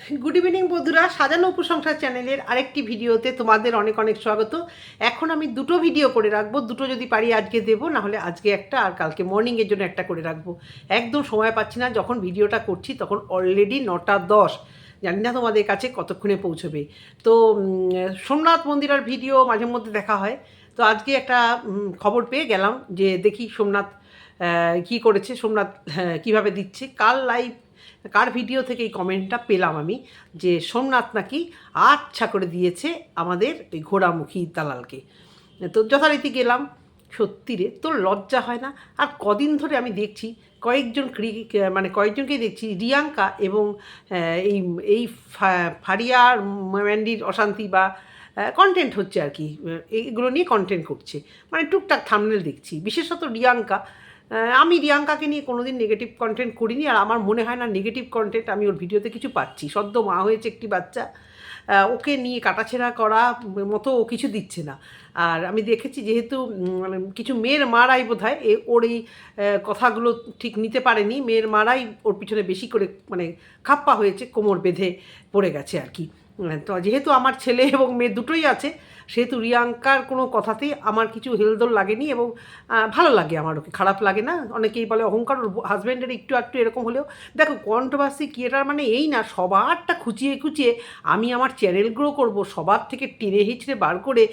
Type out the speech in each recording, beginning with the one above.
Good evening বন্ধুরা। সাজানো উপসংসার চ্যানেলের আরেকটি ভিডিওতে তোমাদের অনেক অনেক স্বাগত। এখন আমি দুটো ভিডিও করে রাখব। দুটো যদি পারি আজকে দেবো নাহলে আজকে একটা আর কালকে মর্নিংয়ের জন্য একটা করে রাখব। একদম সময় পাচ্ছি না। যখন ভিডিওটা করছি তখন অলরেডি নটা দশ। জানি না তোমাদের কাছে কতক্ষণে পৌঁছবে। তো সোমনাথ মন্দিরের ভিডিও মাঝে মধ্যে দেখা হয়। তো আজকে একটা খবর পেয়ে গেলাম যে দেখি সোমনাথ কী করেছে সোমনাথ হ্যাঁ, কীভাবে দিচ্ছে। কাল লাইভ কার ভিডিও থেকে এই কমেন্টটা পেলাম আমি? যে সোমনাথ নাকি আচ্ছা করে দিয়েছে আমাদের ওই ঘোড়ামুখী দালালকে। তো যথারীতি গেলাম, সত্যি রে, তোর লজ্জা হয় না? আর কদিন ধরে আমি দেখছি কয়েকজন মানে কয়েকজনকেই দেখছি, রিয়াঙ্কা এবং এই এই ফারিয়ার ম্যান্ডির অশান্তি বা কন্টেন্ট হচ্ছে আর কি। এইগুলো নিয়ে কন্টেন্ট করছে। মানে টুকটাক থামনেল দেখছি। বিশেষত রিয়াঙ্কা আমি রিয়াঙ্কাকে নিয়ে কোনোদিন নেগেটিভ কন্টেন্ট করিনি, আর আমার মনে হয় না নেগেটিভ কন্টেন্ট আমি ওর ভিডিওতে কিছু পাচ্ছি। সদ্য মা হয়েছে একটি বাচ্চা ওকে নিয়ে কাটাছেড়া করা মতো ও কিছু দিচ্ছে না। আর আমি দেখেছি যেহেতু মানে কিছু মেয়ের মারাই বোধ হয় ওর এই কথাগুলো ঠিক নিতে পারেনি। মেয়ের মারাই ওর পিছনে বেশি করে মানে খাপ্পা হয়েছে, কোমর বেঁধে পড়ে গেছে আর কি। তো যেহেতু আমার ছেলে এবং মেয়ে দুটোই আছে, সেহেতু রিয়াঙ্কার কোনো কথাতেই আমার কিছু হেলদোল লাগেনি এবং ভালো লাগে আমার ওকে, খারাপ লাগে না। অনেকেই বলে অহংকার হাজব্যান্ডের একটু একটু এরকম হলেও। দেখো কন্ট্রোভার্সি ক্রিয়েটার মানে এই না, সবারটা খুঁচিয়ে খুঁচিয়ে আমি আমার চ্যানেল গ্রো করব, সবার থেকে টেনে হিচড়ে বার করে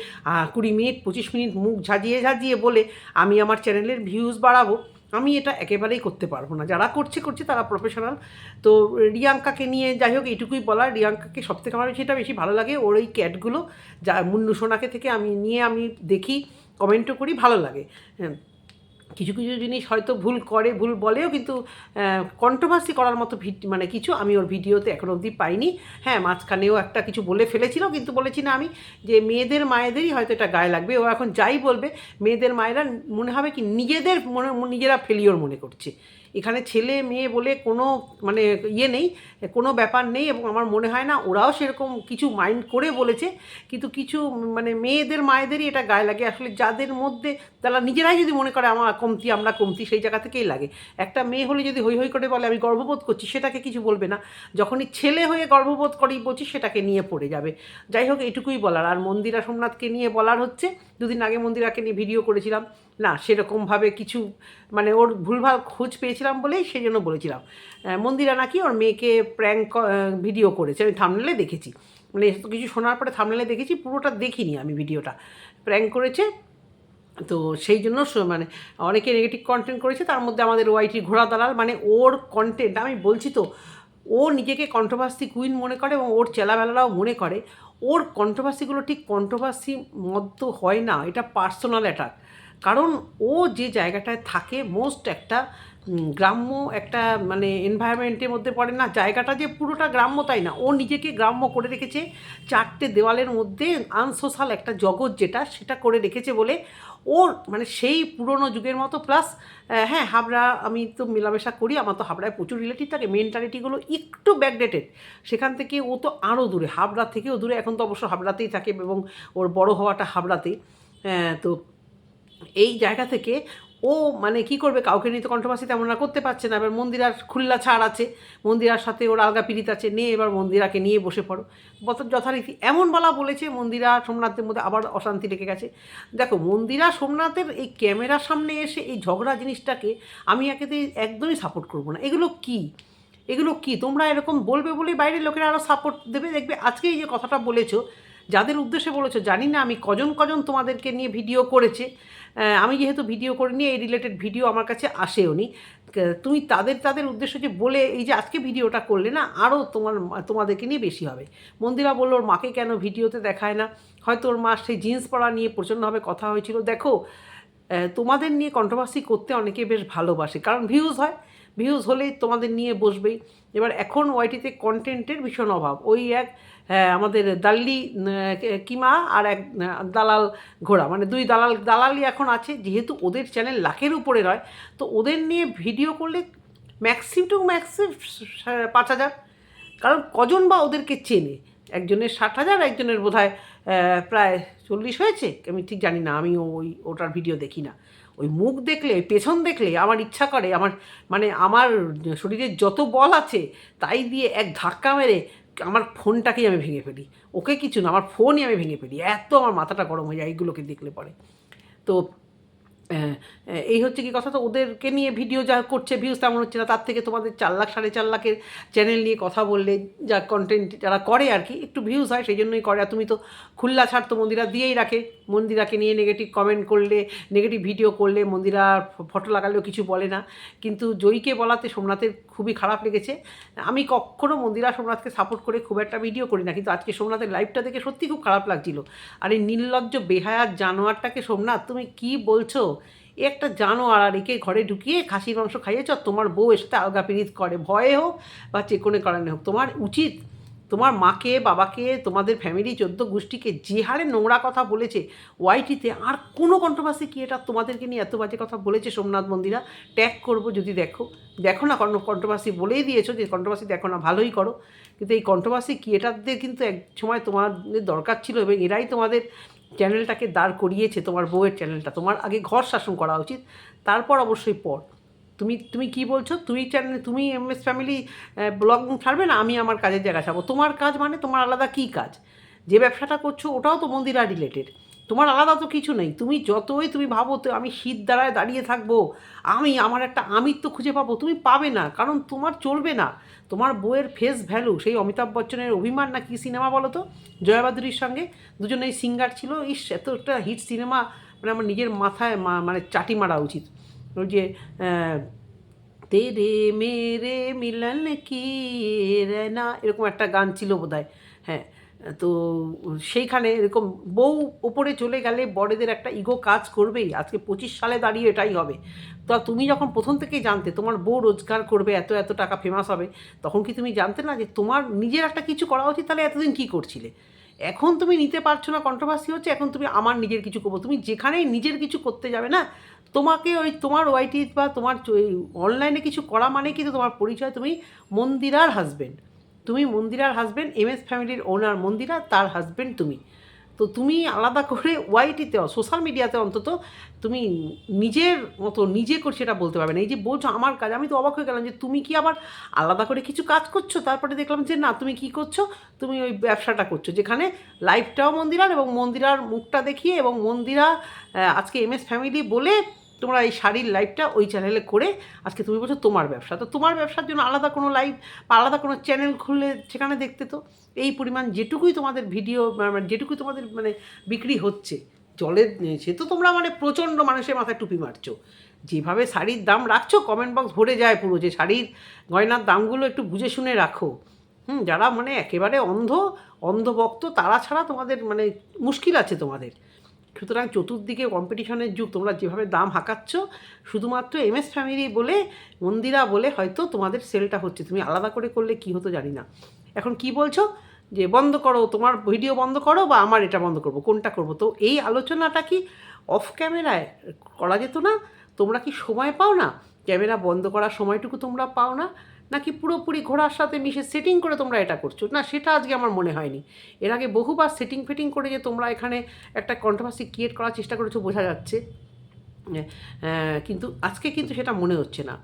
কুড়ি মিনিট, পঁচিশ মিনিট মুখ ঝাঁজিয়ে ঝাঁজিয়ে বলে আমি আমার চ্যানেলের ভিউজ বাড়াবো। আমি এটা একেবারেই করতে পারব না। যারা করছে করছে তারা প্রফেশনাল তো রিয়াঙ্কাকে নিয়ে যাই হোক, এইটুকুই বলা রিয়াঙ্কাকে সব থেকে আমার সেটা বেশি ভালো লাগে। ওর ওই ক্যাটগুলো, যা মুন্নু সোনাকে থেকে আমি, নিয়ে আমি দেখি কমেন্টও করি, ভালো লাগে। হ্যাঁ। কিছু কিছু জিনিস হয়তো ভুল করে, ভুল বলেও কিন্তু কন্ট্রোভার্সি করার মতো মানে কিছু আমি ওর ভিডিওতে এখনও অবধি পাইনি। হ্যাঁ মাঝখানেও একটা কিছু বলে ফেলেছিল, কিন্তু বলেছি না আমি যে মেয়েদের মায়েদেরই হয়তো এটা গায়ে লাগবে। ও এখন যাই বলবে, মেয়েদের মায়েরা মনে হবে কি নিজেদের মনে, নিজেরা ফেলিওর মনে করছে। এখানে ছেলে মেয়ে বলে কোনো মানে ইয়ে নেই, কোনো ব্যাপার নেই এবং আমার মনে হয় না ওরাও সেরকম কিছু মাইন্ড করে বলেছে। কিন্তু কিছু মানে মেয়েদের, মায়েদেরই এটা গায়ে লাগে। আসলে যাদের মধ্যে তারা নিজেরাই যদি মনে করে আমার কমতি, আমরা কমতি, সেই জায়গা থেকেই লাগে। একটা মেয়ে হলে যদি হই হই করে বলে, আমি গর্ববোধ করছি, সেটাকে কিছু বলবে না। যখনই ছেলে হয়ে গর্ববোধ করেই বলছি, সেটাকে নিয়ে পড়ে যাবে। যাই হোক, এটুকুই বলার। আর মন্দিরা সোমনাথকে নিয়ে বলার হচ্ছে। দুদিন আগে মন্দিরাকে নিয়ে ভিডিও করেছিলাম। না, সেরকমভাবে কিছু মানে ওর ভুলভাল খোঁজ পেয়েছিলাম বলেই সেই জন্য বলেছিলাম মন্দিরা নাকি ওর মেয়েকে প্র্যাঙ্ক ভিডিও করেছে, আমি থামনেলে দেখেছি। মানে এত কিছু শোনার পরে থামনেলে দেখেছি, পুরোটা দেখিনি আমি ভিডিওটা প্র্যাঙ্ক করেছে, তো সেই জন্য মানে অনেকে নেগেটিভ কন্টেন্ট করেছে, তার মধ্যে আমাদের ওয়াইটি ঘোড়া দালাল মানে ওর কন্টেন্ট আমি বলছি তো, ও নিজেকে কন্ট্রোভার্সি কুইন মনে করে এবং ওর চেলাবেলারাও মনে করে, ওর কন্ট্রোভার্সিগুলো ঠিক কন্ট্রোভার্সি মতো হয় না, এটা পার্সোনাল অ্যাটাক কারণ ও যে জায়গাটায় থাকে মোস্ট একটা গ্রাম্য একটা মানে এনভায়রনমেন্টের মধ্যে পড়ে না। জায়গাটা যে পুরোটা গ্রাম্য তাই না। ও নিজেকে গ্রাম্য করে রেখেছে। চারটে দেওয়ালের মধ্যে আনসোশাল একটা জগৎ যেটা, সেটা করে রেখেছে বলে ওর মানে সেই পুরনো যুগের মতো। প্লাস হ্যাঁ হাবড়া আমি তো মেলামেশা করি, আমার তো হাবড়ায় প্রচুর রিলেটিভ থাকে। মেন্টালিটিগুলো একটু ব্যাকডেটেড সেখান থেকে ও তো আরও দূরে, হাবড়া থেকেও দূরে। এখন তো অবশ্য হাবড়াতেই থাকে এবং ওর বড় হওয়াটা হাবড়াতেই। তো এই জায়গা থেকে ও মানে কি করবে? কাউকে নিয়ে তো কন্ট্রোভার্সি তেমন আর করতে পারছে না। এবার মন্দিরার খুল্লা ছাড় আছে। মন্দিরার সাথে ওর আলগা পীড়িত আছে। নিয়ে এবার মন্দিরাকে নিয়ে বসে পড়ো। যথারীতি এমন বলা বলেছে, মন্দিরা সোমনাথের মধ্যে আবার অশান্তি লেগে গেছে। দেখো, মন্দিরা সোমনাথের এই ক্যামেরার সামনে এসে এই ঝগড়া জিনিসটাকে আমি একেতে একদমই সাপোর্ট করব না। এগুলো কি? এগুলো কি? তোমরা এরকম বলবে বলে বাইরের লোকেরা আরও সাপোর্ট দেবে? দেখবে আজকে এই যে কথাটা বলেছ যাদের উদ্দেশ্যে বলেছ, জানি না আমি কজন কজন তোমাদেরকে নিয়ে ভিডিও করেছে। আমি যেহেতু ভিডিও করিনি, এই রিলেটেড ভিডিও আমার কাছে আসেও নি। তুমি তাদের তাদের উদ্দেশ্য যে বলে এই যে আজকে ভিডিওটা করলে না আরও তোমার, তোমাদেরকে নিয়ে বেশি হবে। মন্দিরা বলল, ওর মাকে কেন ভিডিওতে দেখায় না? হয়তো ওর মা সেই জিন্স পরা নিয়ে প্রচণ্ডভাবে কথা হয়েছিল। দেখো তোমাদের নিয়ে কন্ট্রোভার্সি করতে অনেকে বেশ ভালোবাসে। কারণ ভিউজ হয় ভিউজ হলেই তোমাদের নিয়ে বসবেই। এবার এখন ওয়াইটিতে কন্টেন্টের ভীষণ অভাব। ওই এক আমাদের দাল্লি কিমা আর এক দালাল ঘোড়া। মানে দুই দালাল, দালালই এখন আছে। যেহেতু ওদের চ্যানেল লাখের উপরে রয় তো ওদের নিয়ে ভিডিও করলে ম্যাক্সিম টু ম্যাক্সিম পাঁচ হাজার। কারণ কজন বা ওদেরকে চেনে? একজনের ষাট হাজার, একজনের বোধ হয় প্রায় চল্লিশ হয়েছে? আমি ঠিক জানি না আমি ওই, ওটার ভিডিও দেখি না। ওই মুখ দেখলে, পেছন দেখলে আমার ইচ্ছা করে, আমার মানে আমার শরীরের যত বল আছে, তাই দিয়ে এক ধাক্কা মেরে আমার ফোনটাকেই আমি ভেঙে ফেলি। ওকে কিছু না, আমার ফোনই আমি ভেঙে ফেলি। এত আমার মাথাটা গরম হয়ে যায়, এইগুলোকে দেখলে পরে। তো এই হচ্ছে কি কথা? তো ওদেরকে নিয়ে ভিডিও যা করছে ভিউজ তেমন হচ্ছে না। তার থেকে তোমাদের চার লাখ, সাড়ে চার লাখের চ্যানেল নিয়ে কথা বললে যা কন্টেন্ট যারা করে আর কি, একটু ভিউজ হয়, সেই জন্যই করে। আর তুমি তো খুল্লা ছাড় তো মন্দিরা দিয়েই রাখে। মন্দিরাকে নিয়ে নেগেটিভ কমেন্ট করলে নেগেটিভ ভিডিও করলে মন্দিরা ফটো লাগালেও কিছু বলে না। কিন্তু জয়ীকে বলাতে সোমনাথের খুবই খারাপ লেগেছে। আমি কখনো মন্দিরা সোমনাথকে সাপোর্ট করে খুব একটা ভিডিও করি না। কিন্তু আজকে সোমনাথের লাইভটা দেখে সত্যি খুব খারাপ লাগছিল। আর এই নির্লজ্জ বেহায়ার জানোয়ারটাকে সোমনাথ, তুমি কি বলছো? এ একটা জানোয়ার আর একে ঘরে ঢুকিয়ে খাসির মাংস খাইয়েছ, তোমার বউ এর সাথে আলগা পিরিত করে। ভয়ে হোক বা চেকনে কারণে হোক, তোমার উচিত, তোমার মাকে, বাবাকে, তোমাদের ফ্যামিলি চোদ্দ গোষ্ঠীকে যে হারে নোংরা কথা বলেছে ওয়াইটিতে আর কোনো কন্ট্রোভার্সি কি? এটা তোমাদেরকে নিয়ে এত বাজে কথা বলেছে সোমনাথ মন্দিরা। ট্যাগ করব যদি দেখো। দেখো না কোনো কন্ট্রোভার্সি বলেই দিয়েছ যে কন্ট্রোভার্সি দেখো না, ভালোই করো। কিন্তু এই কন্ট্রোভার্সি কি? এটাতে কিন্তু এক সময় তোমাদের দরকার ছিল এবং এরাই তোমাদের চ্যানেলটাকে দাঁড় করিয়েছে তোমার বউয়ের চ্যানেলটা। তোমার আগে ঘর শাসন করা উচিত, তারপর অবশ্যই পর তুমি তুমি কি বলছো? তুমি চ্যানেল, তুমি এম এস ফ্যামিলি ব্লগ ছাড়বে না? আমি আমার কাজের জায়গা ছাড়বো। তোমার কাজ মানে তোমার আলাদা কী কাজ? যে ব্যবসাটা করছ, ওটাও তো মন্দিরা রিলেটেড তোমার আলাদা তো কিছু নেই। তুমি যতই তুমি ভাবো, তো আমি শীত দ্বারায় দাঁড়িয়ে থাকব। আমি, আমার একটা আমিত্ব খুঁজে পাবো। তুমি পাবে না, কারণ তোমার চলবে না। তোমার বইয়ের ফেস ভ্যালু সেই অমিতাভ বচ্চনের অভিমান না কি সিনেমা বলো তো? জয়াবাদুরির সঙ্গে দুজনেই সিঙ্গার ছিল। ইস এত একটা হিট সিনেমা মানে আমার নিজের মাথায় মানে চাটি মারা উচিত। ওই যে তেরে মেরে মিলন কি রে না এরকম একটা গান ছিল বোধহয়। হ্যাঁ তো সেইখানে এরকম বউ ওপরে চলে গেলে বড়দের একটা ইগো কাজ করবেই। আজকে পঁচিশ সালে দাঁড়িয়ে এটাই হবে। তো তুমি যখন প্রথম থেকেই জানতে তোমার বউ রোজগার করবে, এত এত টাকা ফেমাস হবে, তখন কি তুমি জানতে না যে তোমার নিজের একটা কিছু করা উচিত তাহলে এতদিন কী করছিলে? এখন তুমি নিতে পারছ না কন্ট্রোভার্সি হচ্ছে, এখন তুমি আমার নিজের কিছু করব। তুমি যেখানেই নিজের কিছু করতে যাবে না, তোমাকে ওই তোমার ওয়াইটি বা তোমার অনলাইনে কিছু করা মানে কিন্তু তোমার পরিচয় তুমি মন্দিরার হাজবেন্ড তুমি মন্দিরার হাজবেন্ড এম এস ফ্যামিলির ওনার মন্দিরা, তার হাজবেন্ড তুমি। তো তুমি আলাদা করে ওয়াইটিতে সোশ্যাল মিডিয়াতে অন্তত তুমি নিজের মতো নিজে করে সেটা বলতে পারবে না। এই যে বলছো আমার কাজ, আমি তো অবাক হয়ে গেলাম যে তুমি কি আবার আলাদা করে কিছু কাজ করছ? তারপরে দেখলাম যে না, তুমি কি করছ? তুমি ওই ব্যবসাটা করছ, যেখানে লাইফটাও মন্দিরার এবং মন্দিরার মুখটা দেখিয়ে এবং মন্দিরা আজকে এম এস ফ্যামিলি বলে তোমরা এই শাড়ির লাইভটা ওই চ্যানেলে করে আজকে তুমি বলছো তোমার ব্যবসা। তো তোমার ব্যবসার জন্য আলাদা কোনো লাইভ বা আলাদা কোনো চ্যানেল খুললে সেখানে দেখতে তো এই পরিমাণ যেটুকুই তোমাদের ভিডিও মানে যেটুকুই তোমাদের মানে বিক্রি হচ্ছে, জলের সে তো তোমরা মানে প্রচণ্ড মানুষের মাথায় টুপি মারছো। যেভাবে শাড়ির দাম রাখছো কমেন্ট বক্স ভরে যায় পুরো, যে শাড়ির গয়নার দামগুলো একটু বুঝে শুনে রাখো। হুম, যারা মানে একেবারে অন্ধ, অন্ধভক্ত, তারা ছাড়া তোমাদের মানে মুশকিল আছে তোমাদের। সুতরাং চতুর্দিকে কম্পিটিশনের যুগ, তোমরা যেভাবে দাম হাঁকাচ্ছ, শুধুমাত্র এম এস ফ্যামিলি বলে, মন্দিরা বলে হয়তো তোমাদের সেলটা হচ্ছে। তুমি আলাদা করে করলে কি হতো জানি না। এখন কি বলছো? যে বন্ধ করো, তোমার ভিডিও বন্ধ করো বা আমার এটা বন্ধ করব, কোনটা করব? তো এই আলোচনাটা কি অফ ক্যামেরায় করা যেত না? তোমরা কি সময় পাও না? ক্যামেরা বন্ধ করার সময়টুকু তোমরা পাও না? নাকি পুরোপুরি ঘোড়ার সাথে মিশে সেটিং করে তোমরা এটা করছ? না, সেটা আজকে আমার মনে হয়নি। এর আগে বহুবার সেটিং ফিটিং করে যে তোমরা এখানে একটা কন্ট্রোভার্সি ক্রিয়েট করার চেষ্টা করেছ, বোঝা যাচ্ছে। কিন্তু আজকে কিন্তু সেটা মনে হচ্ছে না।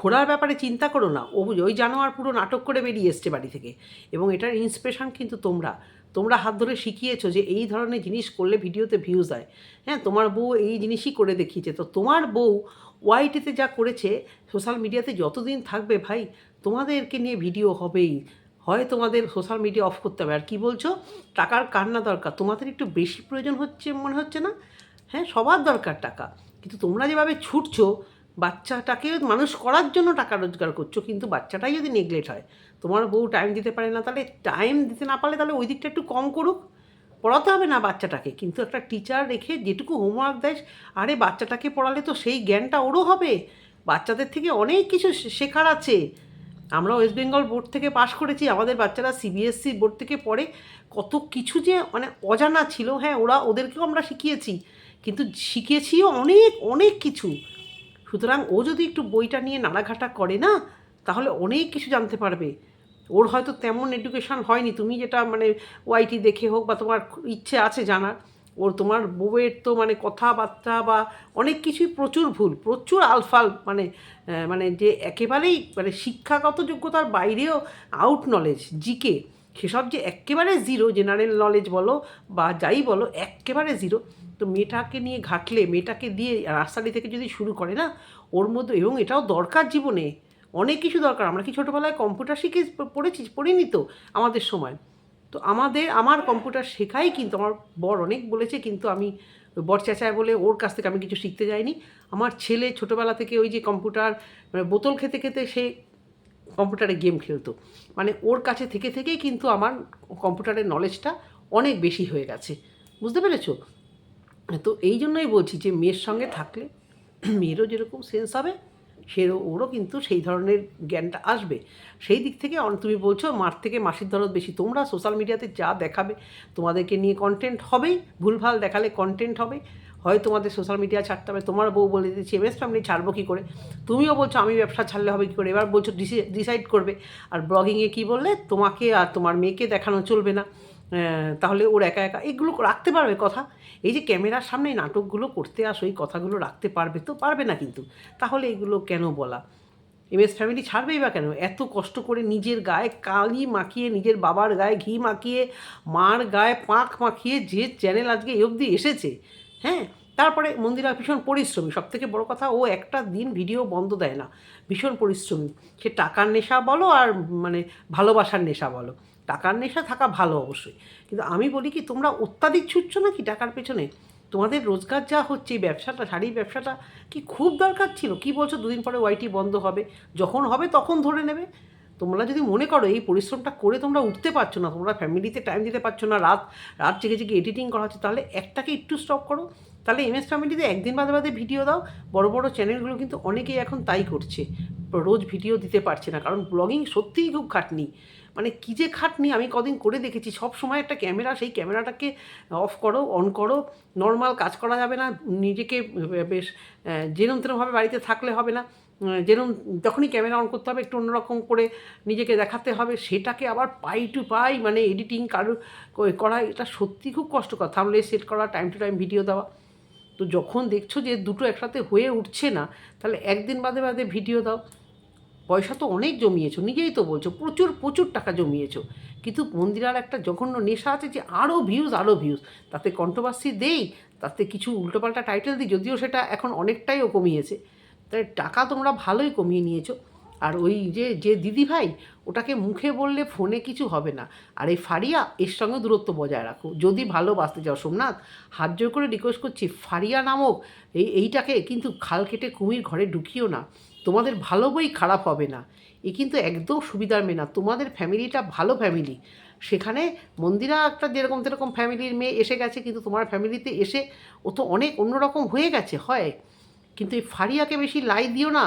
ঘোড়ার ব্যাপারে চিন্তা করো না। ও ওই জানোয়ার পুরো নাটক করে বেরিয়ে এসছে বাড়ি থেকে। এবং এটার ইন্সপিরেশান কিন্তু তোমরা। তোমরা হাত ধরে শিখিয়েছো যে এই ধরনের জিনিস করলে ভিডিওতে ভিউজ হয় হ্যাঁ তোমার বউ এই জিনিসই করে দেখিয়েছে। তো তোমার বউ ওয়াইটিতে যা করেছে, সোশ্যাল মিডিয়াতে যতদিন থাকবে ভাই, তোমাদেরকে নিয়ে ভিডিও হবেই। হয় তোমাদের সোশ্যাল মিডিয়া অফ করতে হবে। আর কী বলছো? টাকার কান্না দরকার। তোমাদের একটু বেশি প্রয়োজন হচ্ছে মনে হচ্ছে না? হ্যাঁ সবার দরকার টাকা। কিন্তু তোমরা যেভাবে ছুটছো, বাচ্চাটাকে মানুষ করার জন্য টাকা রোজগার করছ, কিন্তু বাচ্চাটাই যদি নেগলেক্ট হয়, তোমার বউ টাইম দিতে পারে না, তাহলে টাইম দিতে না পারলে তাহলে ওই দিকটা একটু কম করুক। পড়াতে হবে না বাচ্চাটাকে। কিন্তু একটা টিচার রেখে যেটুকু হোমওয়ার্ক দেয়, আরে বাচ্চাটাকে পড়ালে তো সেই জ্ঞানটা ওরও হবে। বাচ্চাদের থেকে অনেক কিছু শেখার আছে। আমরা ওয়েস্ট বেঙ্গল বোর্ড থেকে পাশ করেছি, আমাদের বাচ্চারা সিবিএসসি বোর্ড থেকে পড়ে। কত কিছু যে মানে অজানা ছিল হ্যাঁ ওরা ওদেরকেও আমরা শিখিয়েছি। কিন্তু শিখিয়েছিও অনেক অনেক কিছু। সুতরাং ও যদি একটু বইটা নিয়ে নাড়াঘাটা করে না, তাহলে অনেক কিছু জানতে পারবে। ওর হয়তো তেমন এডুকেশন হয়নি। তুমি যেটা মানে ওয়াইটি দেখে হোক বা তোমার ইচ্ছে আছে জানার, ওর তোমার বউয়ের তো মানে কথাবার্তা বা অনেক কিছুই প্রচুর ভুল, প্রচুর আলফাল মানে মানে যে একেবারেই মানে শিক্ষাগত যোগ্যতার বাইরেও আউট নলেজ জিকে সেসব যে একেবারে জিরো জেনারেল নলেজ বলো বা যাই বলো, একেবারে জিরো তো মেয়েটাকে নিয়ে ঘাটলে, মেয়েটাকে দিয়ে রাস্তাটি থেকে যদি শুরু করে না, ওর মধ্যে এবং এটাও দরকার জীবনে। অনেক কিছু দরকার। আমরা কি ছোটোবেলায় কম্পিউটার শিখে পড়েছি? পড়িনি তো আমাদের সময়। তো আমাদের, আমার কম্পিউটার শেখাই কিন্তু, আমার বর অনেক বলেছে কিন্তু আমি বর চেঁচায় বলে ওর কাছ থেকে আমি কিছু শিখতে যাইনি। আমার ছেলে ছোটোবেলা থেকে ওই যে কম্পিউটার মানে বোতল খেতে খেতে সে কম্পিউটারে গেম খেলতো। মানে ওর কাছে থেকে থেকেই কিন্তু আমার কম্পিউটারের নলেজটা অনেক বেশি হয়ে গেছে। বুঝতে পেরেছ? তো এই জন্যই বলছি যে মেয়ের সঙ্গে থাকলে মেয়েরও যেরকম সেন্স হবে সেরও ওরও কিন্তু সেই ধরনের জ্ঞানটা আসবে। সেই দিক থেকে তুমি বলছো মার থেকে মাসির দরদ বেশি। তোমরা সোশ্যাল মিডিয়াতে যা দেখাবে, তোমাদেরকে নিয়ে কন্টেন্ট হবেই। ভুলভাল দেখালে কন্টেন্ট হবে। হয় তোমাদের সোশ্যাল মিডিয়া ছাড়তে হবে। তোমার বউ বলে দিচ্ছে এমএস ফ্যামিলি ছাড়বো কী করে? তুমিও বলছো, আমি ব্যবসা ছাড়লে হবে কী করে? এবার বলছো ডিসাইড করবে। আর ব্লগিংয়ে কী বললে? তোমাকে আর তোমার মেয়েকে দেখানো চলবে না। তাহলে ওর একা একা এগুলো রাখতে পারবে কথা। এই যে ক্যামেরার সামনে নাটকগুলো করতে আসো, এই কথাগুলো রাখতে পারবে তো পারবে না কিন্তু। তাহলে এগুলো কেন বলা? এমএস ফ্যামিলি ছাড়বেই বা কেন? এত কষ্ট করে নিজের গায়ে কালি মাখিয়ে, নিজের বাবার গায়ে ঘি মাখিয়ে, মার গায়ে পাঁক মাখিয়ে যে চ্যানেল আজকে এই অবধি এসেছে হ্যাঁ? তারপরে মন্দিরা ভীষণ পরিশ্রমী। সব থেকে বড় কথা, ও একটা দিন ভিডিও বন্ধ দেয় না। ভীষণ পরিশ্রমী। সে টাকার নেশা বলো আর মানে ভালোবাসার নেশা বলো। টাকার নেশা থাকা ভালো অবশ্যই। কিন্তু আমি বলি কি, তোমরা অত্যাধিক ছুটছ না কি টাকার পেছনে? তোমাদের রোজগার যা হচ্ছে, এই ব্যবসাটা, শাড়ির ব্যবসাটা কি খুব দরকার ছিল? কি বলছো? দুদিন পরে ওয়াইটি বন্ধ হবে। যখন হবে তখন ধরে নেবে। তোমরা যদি মনে করো এই পরিশ্রমটা করে তোমরা উঠতে পারছ না, তোমরা ফ্যামিলিতে টাইম দিতে পারছ না, রাত রাত জেগে জেগে এডিটিং করা হচ্ছে, তাহলে একটাকে একটু স্টপ করো। তাহলে এমএস ফ্যামিলিতে একদিন বাদে বাদে ভিডিও দাও। বড় বড় চ্যানেলগুলো কিন্তু অনেকেই এখন তাই করছে। রোজ ভিডিও দিতে পারছে না, কারণ ব্লগিং সত্যিই খুব খাটনি। মানে কী যে খাটনি, আমি কদিন করে দেখেছি, সব সময় একটা ক্যামেরা সেই ক্যামেরাটাকে অফ করো অন করো নর্মাল কাজ করা যাবে না, নিজেকে বেশ যেরম বাড়িতে থাকলে হবে না যেরম, যখনই ক্যামেরা অন করতে হবে, একটু অন্যরকম করে নিজেকে দেখাতে হবে, সেটাকে আবার পাই টু পাই মানে এডিটিং কারও করা, এটা সত্যি খুব কষ্টকর। থামলে সেট করা টাইম টু টাইম ভিডিও দেওয়া। তো যখন দেখছ যে দুটো একসাথে হয়ে উঠছে না, তাহলে একদিন বাদে বাদে ভিডিও দাও। পয়সা তো অনেক জমিয়েছো, নিজেই তো বলছো, প্রচুর প্রচুর টাকা জমিয়েছো। কিন্তু মন্দিরার একটা জঘন্য নেশা আছে যে আরও ভিউজ আরও ভিউজ তাতে কন্ট্রোভার্সি দেই, তাতে কিছু উল্টোপাল্টা টাইটেল দিই, যদিও সেটা এখন অনেকটাই ও কমিয়েছে। তাই টাকা তোমরা ভালোই কমিয়ে নিয়েছো। আর ওই যে যে দিদি ভাই ওটাকে মুখে বললে ফোনে কিছু হবে না। আর এই ফারিয়া, এর সঙ্গে দূরত্ব বজায় রাখো। যদি ভালোবাসতে চাও সোমনাথ, হাত জোর করে রিকোয়েস্ট করছি, ফারিয়া নামক এই, এইটাকে কিন্তু খাল কেটে কুমির ঘরে ঢুকিও না। তোমাদের ভালো বই খারাপ হবে না। এ কিন্তু একদম সুবিধার মেয়ে না। তোমাদের ফ্যামিলিটা ভালো ফ্যামিলি। সেখানে মন্দিরা একটা যেরকম যেরকম ফ্যামিলির মেয়ে এসে গেছে, কিন্তু তোমার ফ্যামিলিতে এসে ও তো অনেক অন্যরকম হয়ে গেছে, হয়। কিন্তু এই ফারিয়াকে বেশি লাই দিও না।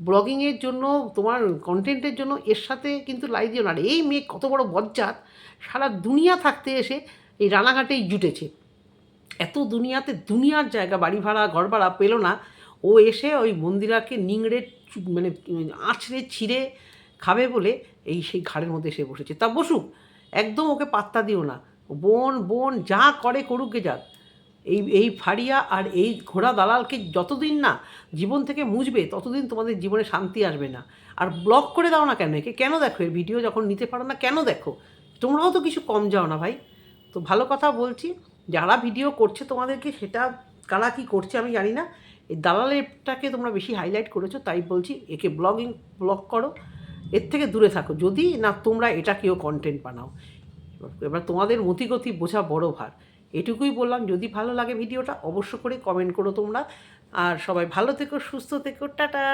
ব্লগিংয়ের জন্য, তোমার কন্টেন্টের জন্য এর সাথে কিন্তু লাই দিও না। এই মেয়ে কত বড় বজ্জাত, সারা দুনিয়া থাকতে এসে এই রানাঘাটেই জুটেছে। এত দুনিয়াতে দুনিয়ার জায়গা, বাড়ি ভাড়া, ঘর ভাড়া পেল না। ও এসে ওই মন্দিরাকে নিংড়ে মানে আঁচড়ে, ছিঁড়ে খাবে বলে এই সেই ঘাড়ের মধ্যে এসে বসেছে। তা বসুক, একদম ওকে পাত্তা দিও না। বোন বোন, যা করে করুক গে যাক। এই এই ফাড়িয়া আর এই ঘোড়া দালালকে যতদিন না জীবন থেকে মুছবে, ততদিন তোমাদের জীবনে শান্তি আসবে না। আর ব্লক করে দাও না কেন একে? কেন দেখো? এর ভিডিও যখন নিতে পারো না, কেন দেখো? তোমরাও তো কিছু কম যাও না ভাই। তো ভালো কথা বলছি, যারা ভিডিও করছে তোমাদেরকে, সেটা কারা কী করছে আমি জানি না। এই দালালেরটাকে তোমরা বেশি হাইলাইট করেছ, তাই বলছি, একে ব্লগিং ব্লগ করো। এর থেকে দূরে থাকো। যদি না তোমরা এটা কেউ কন্টেন্ট বানাও, এবার তোমাদের মতিগতি বোঝা বড় ভার। এটুকুই বললাম, যদি ভালো লাগে ভিডিওটা অবশ্য করে কমেন্ট করো তোমরা। আর সবাই ভালো থেকো, সুস্থ থেকো, টাটা!